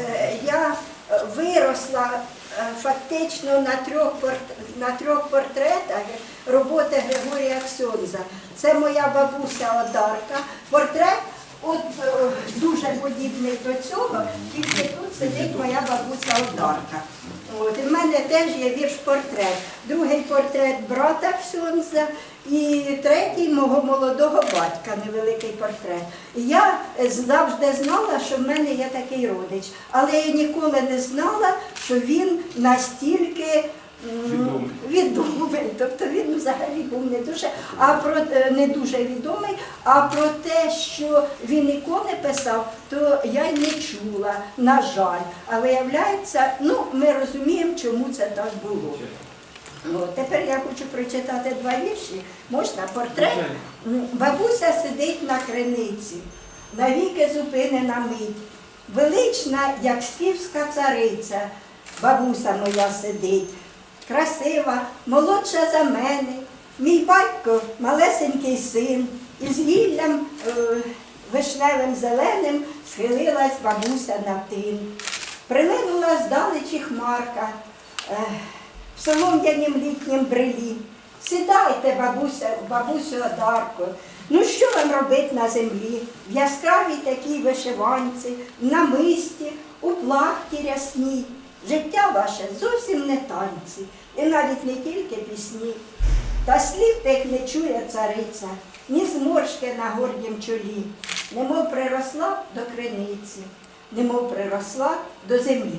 Е, Я е, виросла е, фактично на трьох, на трьох портретах роботи Григорія Ксьонза. Це моя бабуся Одарка. Портрет от, дуже подібний до цього, сидить моя бабуся Одарка. От, і в мене теж є вірш-портрет. Другий портрет брата Ксьонза і третій мого молодого батька, невеликий портрет. Я завжди знала, що в мене є такий родич, але я ніколи не знала, що він настільки м, відомий. Тобто він взагалі був не дуже, а про е, не дуже відомий. А про те, що він ікони писав, то я й не чула, на жаль. А виявляється, ну ми розуміємо, чому це так було. От, тепер я хочу прочитати два вірші. Можна портрет? Бабуся сидить на криниці, навіки зупинена мить. Велична, як скіфська цариця, бабуся моя сидить, красива, молодша за мене. Мій батько малесенький син, із гіллям е, вишневим зеленим схилилась бабуся на тин. Прилинула здалечі хмарка е, в солом'янім літнім брилі. Сідайте, бабуся, бабусю Одарко. Ну що вам робить на землі? В яскравій такій вишиванці, в намисті, у плахті рясній. Життя ваше зовсім не танці, і навіть не тільки пісні. Та слів тих не чує цариця, ні зморшки на гордім чолі, немов приросла до криниці, немов приросла до землі.